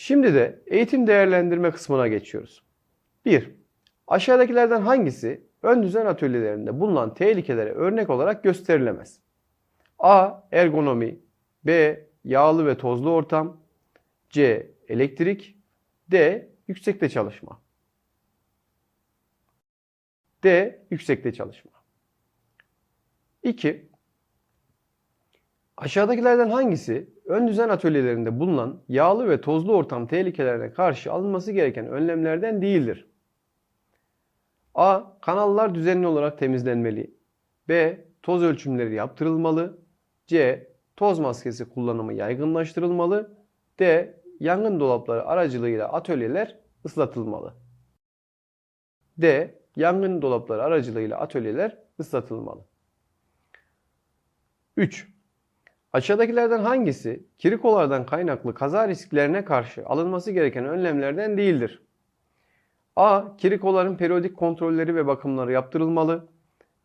Şimdi de eğitim değerlendirme kısmına geçiyoruz. 1. Aşağıdakilerden hangisi ön düzen atölyelerinde bulunan tehlikelere örnek olarak gösterilemez? A. Ergonomi B. Yağlı ve tozlu ortam C. Elektrik D. Yüksekte çalışma D. Yüksekte çalışma 2. Aşağıdakilerden hangisi ön düzen atölyelerinde bulunan yağlı ve tozlu ortam tehlikelerine karşı alınması gereken önlemlerden değildir? A. Kanallar düzenli olarak temizlenmeli. B. Toz ölçümleri yaptırılmalı. C. Toz maskesi kullanımı yaygınlaştırılmalı. D. Yangın dolapları aracılığıyla atölyeler ıslatılmalı. D. Yangın dolapları aracılığıyla atölyeler ıslatılmalı. 3. Aşağıdakilerden hangisi kirikolardan kaynaklı kaza risklerine karşı alınması gereken önlemlerden değildir? A. Kirikoların periyodik kontrolleri ve bakımları yaptırılmalı.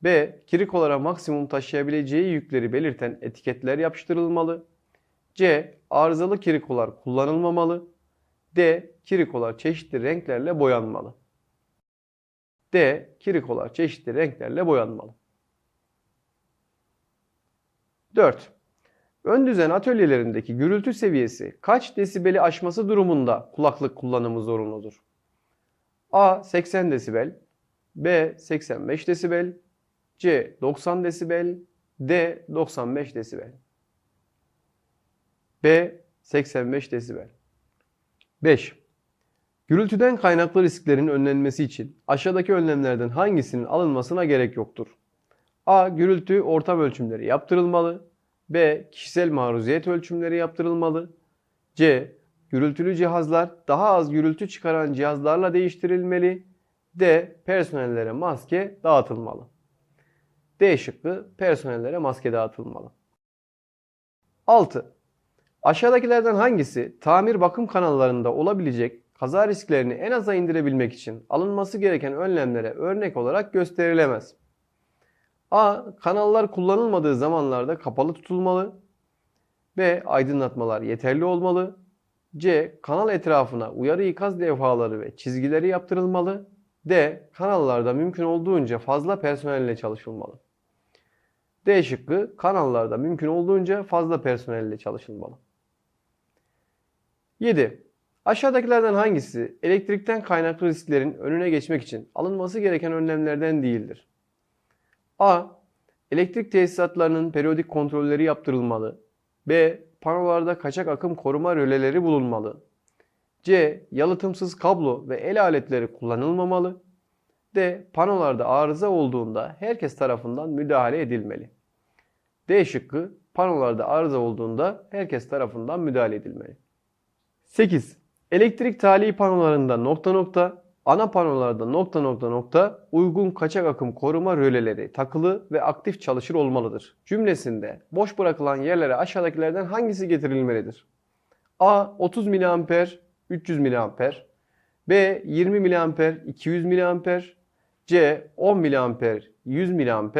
B. Kirikolara maksimum taşıyabileceği yükleri belirten etiketler yapıştırılmalı. C. Arızalı kirikolar kullanılmamalı. D. Kirikolar çeşitli renklerle boyanmalı. D. Kirikolar çeşitli renklerle boyanmalı. 4. Ön düzen atölyelerindeki gürültü seviyesi kaç desibeli aşması durumunda kulaklık kullanımı zorunludur? A 80 desibel, B 85 desibel, C 90 desibel, D 95 desibel. B 85 desibel. 5. Gürültüden kaynaklı risklerin önlenmesi için aşağıdaki önlemlerden hangisinin alınmasına gerek yoktur? A. Gürültü ortam ölçümleri yaptırılmalı. B. Kişisel maruziyet ölçümleri yaptırılmalı. C. Gürültülü cihazlar daha az gürültü çıkaran cihazlarla değiştirilmeli. D. Personellere maske dağıtılmalı. D şıkkı personellere maske dağıtılmalı. 6. Aşağıdakilerden hangisi tamir bakım kanallarında olabilecek kaza risklerini en aza indirebilmek için alınması gereken önlemlere örnek olarak gösterilemez? A. Kanallar kullanılmadığı zamanlarda kapalı tutulmalı. B. Aydınlatmalar yeterli olmalı. C. Kanal etrafına uyarı ikaz levhaları ve çizgileri yaptırılmalı. D. Kanallarda mümkün olduğunca fazla personelle çalışılmalı. D şıkkı kanallarda mümkün olduğunca fazla personelle çalışılmalı. 7. Aşağıdakilerden hangisi elektrikten kaynaklı risklerin önüne geçmek için alınması gereken önlemlerden değildir? A. Elektrik tesisatlarının periyodik kontrolleri yaptırılmalı. B. Panolarda kaçak akım koruma röleleri bulunmalı. C. Yalıtımsız kablo ve el aletleri kullanılmamalı. D. Panolarda arıza olduğunda herkes tarafından müdahale edilmeli. D şıkkı panolarda arıza olduğunda herkes tarafından müdahale edilmeli. 8. Elektrik tali panolarında nokta nokta, ana panolarda nokta nokta nokta uygun kaçak akım koruma röleleri takılı ve aktif çalışır olmalıdır. Cümlesinde boş bırakılan yerlere aşağıdakilerden hangisi getirilmelidir? A 30 mA 300 mA B 20 mA 200 mA C 10 mA 100 mA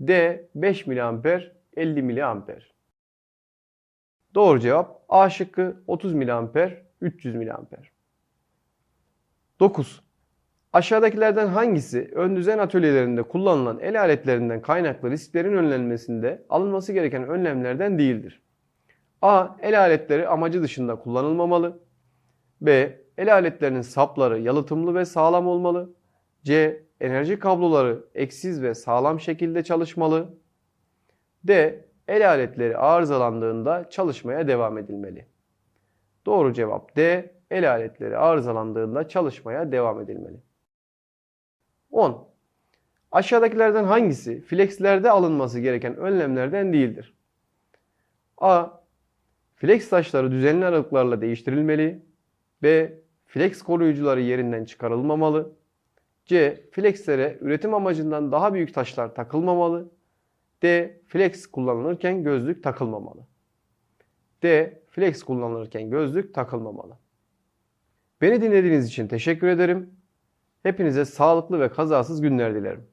D 5 mA 50 mA Doğru cevap A şıkkı 30 mA 300 mA 9. Aşağıdakilerden hangisi ön düzen atölyelerinde kullanılan el aletlerinden kaynaklı risklerin önlenmesinde alınması gereken önlemlerden değildir? A. El aletleri amacı dışında kullanılmamalı. B. El aletlerinin sapları yalıtımlı ve sağlam olmalı. C. Enerji kabloları eksiz ve sağlam şekilde çalışmalı. D. El aletleri arızalandığında çalışmaya devam edilmeli. Doğru cevap D. El aletleri arızalandığında çalışmaya devam edilmeli. 10. Aşağıdakilerden hangisi flexlerde alınması gereken önlemlerden değildir? A. Flex taşları düzenli aralıklarla değiştirilmeli. B. Flex koruyucuları yerinden çıkarılmamalı. C. Flexlere üretim amacından daha büyük taşlar takılmamalı. D. Flex kullanılırken gözlük takılmamalı. D. Flex kullanılırken gözlük takılmamalı. Beni dinlediğiniz için teşekkür ederim. Hepinize sağlıklı ve kazasız günler dilerim.